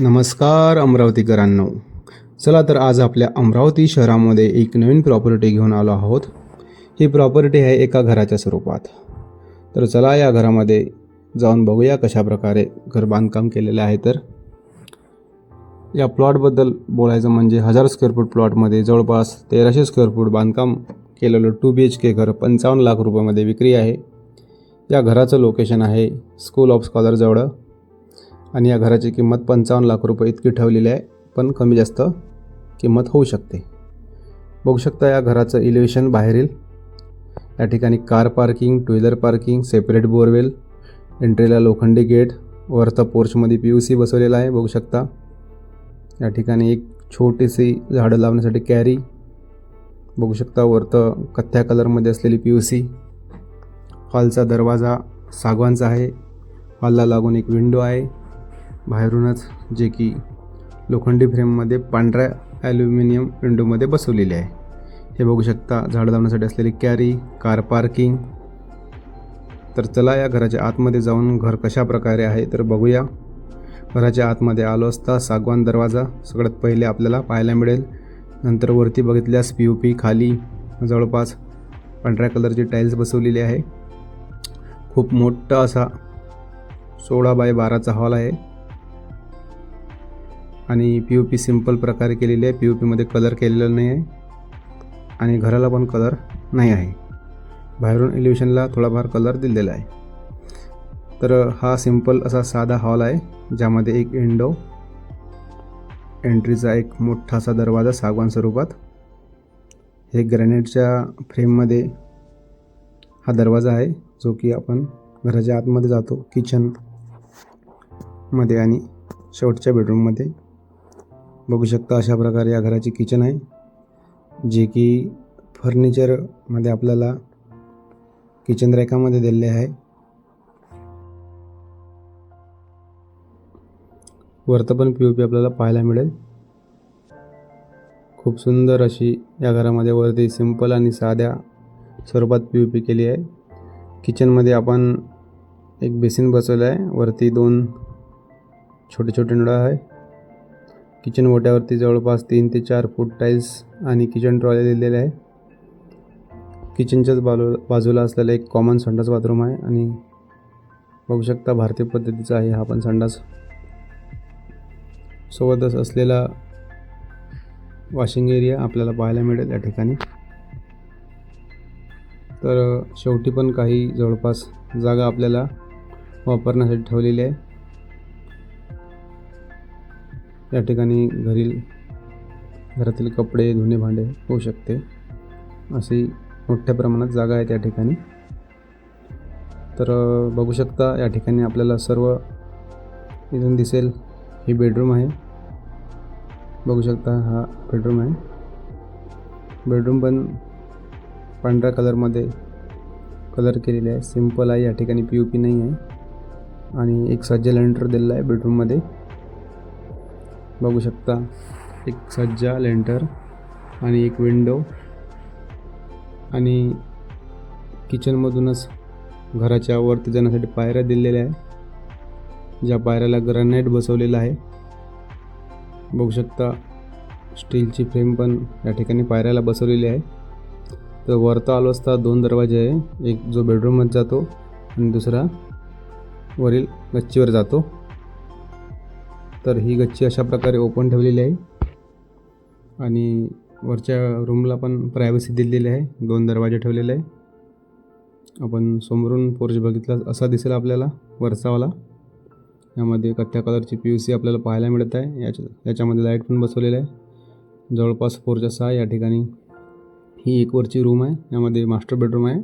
नमस्कार अमरावतीकरांनो. चला तर आज आपल्या अमरावती शहरामध्ये एक नवीन प्रॉपर्टी घेऊन आलो आहोत. ही प्रॉपर्टी आहे एका घराच्या स्वरूपात. तर चला या घरामध्ये जाऊन बघूया कशा प्रकारे घर बांधकाम केलेलं आहे तर. या प्लॉटबद्दल बोलायचं म्हणजे हजार स्क्वेअर फूट प्लॉटमध्ये जवळपास तेराशे स्क्वेअर फूट बांधकाम केलेलं टू बी एच के घर पंचावन्न लाख रुपयामध्ये विक्री आहे. या घराचं लोकेशन आहे स्कूल ऑफ स्कॉलरजवळ आणि या घराची किंमत पंचावन्न लाख रुपये इतकी ठेवलेली आहे पण कमी जास्त किंमत होऊ शकते. बघू शकता या घराचं इलिव्हेशन बाहेरील. या ठिकाणी car parking two wheeler parking separate borewell एंट्रीला लोखंडी गेट वरचा पोर्चमध्ये पी यू सी बसवलेला आहे बघू शकता. या ठिकाणी एक छोटीशी झाडं लावण्यासाठी कॅरी बघू शकता वरतं कथ्या कलरमध्ये असलेली पी यू सी हॉलचा दरवाजा सागवानचा आहे. हॉलला लागून एक विंडो आहे. बाहेरूनच जे की लोखंडी फ्रेममध्ये पांढऱ्या ॲल्युमिनियम विंडोमध्ये बसवलेले आहे. हे बघू शकता झाडं लावण्यासाठी असलेली कॅरी कार पार्किंग. तर चला या घराच्या आतमध्ये जाऊन घर कशा प्रकारे आहे तर बघूया. घराच्या आतमध्ये आलो असता सागवान दरवाजा सगळ्यात पहिले आपल्याला पाहायला मिळेल. नंतर वरती बघितल्यास पी यू पी खाली जवळपास पांढऱ्या कलरची टाईल्स बसवलेली आहे. खूप मोठा असा सोळा बाय बाराचा हॉल आहे. आणि पी यू पी सिंपल प्रकारे केलेली आहे. पी यू पीमध्ये कलर केलेला नाही आहे. आणि घराला पण कलर नाही आहे. बाहेरून एलिव्हेशनला थोडाफार कलर दिलेला आहे. तर हा सिंपल असा साधा हॉल आहे ज्यामध्ये एक विंडो एंट्रीचा एक मोठासा दरवाजा सागवान स्वरूपात. हे ग्रॅनेटच्या फ्रेममध्ये हा दरवाजा आहे जो की आपण घराच्या आतमध्ये जातो किचनमध्ये आणि शेवटच्या बेडरूममध्ये बघू शकता अशा प्रकारे या घराची किचन आहे जे की फर्निचरमध्ये आपल्याला किचन रॅकामध्ये दिलेले आहे. वरतं पण पी ओ पी आपल्याला पाहायला मिळेल. खूप सुंदर अशी या घरामध्ये वरती सिंपल आणि साध्या स्वरूपात पी ओ पी केली आहे. किचनमध्ये आपण एक बेसिन बसवलं आहे वरती दोन छोटे छोटे नळ आहे किचन ओट्यावरती जवळपास तीन ते चार फूट टाईल्स आणि किचन ट्रॉले दिलेले आहे. किचनच्याच बाजू बाजूला असलेला एक कॉमन संडास बाथरूम आहे आणि बघू शकता भारतीय पद्धतीचा आहे हा पण संडास. सोबतच असलेला वॉशिंग एरिया आपल्याला पाहायला मिळेल या ठिकाणी. तर शेवटी पण काही जवळपास जागा आपल्याला वापरण्यासाठी ठेवलेली आहे. या ठिकाणी घरील घरातील कपडे धुणे भांडे होऊ शकते. अशी मोठ्या प्रमाणात जागा आहे त्या ठिकाणी. तर बघू शकता या ठिकाणी आपल्याला सर्व इथून दिसेल ही बेडरूम आहे. बघू शकता हा बेडरूम आहे. बेडरूम पण पांढऱ्या कलरमध्ये कलर केलेले आहे. सिंपल आहे या ठिकाणी पी यू पी नाही आहे. आणि एक सज्ज लेंटर दिलेला आहे बेडरूममध्ये. बघू शकता. एक सज्जा लेंटर आणि एक विंडो आणि किचनमधूनच घराच्या वरती जाण्यासाठी पायऱ्या दिलेल्या आहे ज्या पायऱ्याला ग्रॅनाईट बसवलेलं आहे. बघू शकता स्टीलची फ्रेम पण या ठिकाणी पायऱ्याला बसवलेली आहे. तर वरता आलो असता दोन दरवाजे आहे. एक जो बेडरूममध्ये जातो आणि दुसरा वरील गच्चीवर जातो. तर ही गच्ची अशा प्रकारे ओपन ठेवलेली आहे. आणि वरच्या रूमला पण प्रायव्हसी दिलेली आहे. दोन दरवाजे ठेवलेले आहे. आपण समोरून पोर्च बघितला असा दिसेल आपल्याला वरचावाला. यामध्ये कथ्या कलरची पी यू सी आपल्याला पाहायला मिळत आहे. याच्या याच्यामध्ये लाइट पण बसवलेलं आहे. जवळपास फोरच्या असा या ठिकाणी ही एक वरची रूम आहे. यामध्ये मास्टर बेडरूम आहे.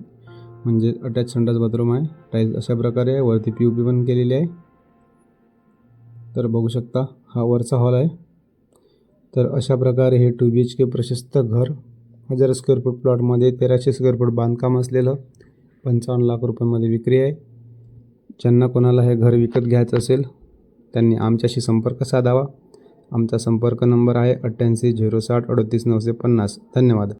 म्हणजे अटॅच संडास बाथरूम आहे. टाईल्स अशा प्रकारे आहे. वरती पी यू पी पण केलेली आहे. तर बघू शकता हा वरचा हॉल आहे. तर अशा प्रकारे हे टू बी एच के प्रशस्त घर हजार स्क्वेअर फूट प्लॉटमध्ये तेराशे स्क्वेअर फूट बांधकाम असलेलं पंचावन्न लाख रुपयामध्ये विक्री आहे. ज्यांना कोणाला हे घर विकत घ्यायचं असेल त्यांनी आमच्याशी संपर्क साधावा. आमचा संपर्क नंबर आहे अठ्ठ्याऐंशी झिरो साठ अडतीस नऊशे पन्नास. धन्यवाद.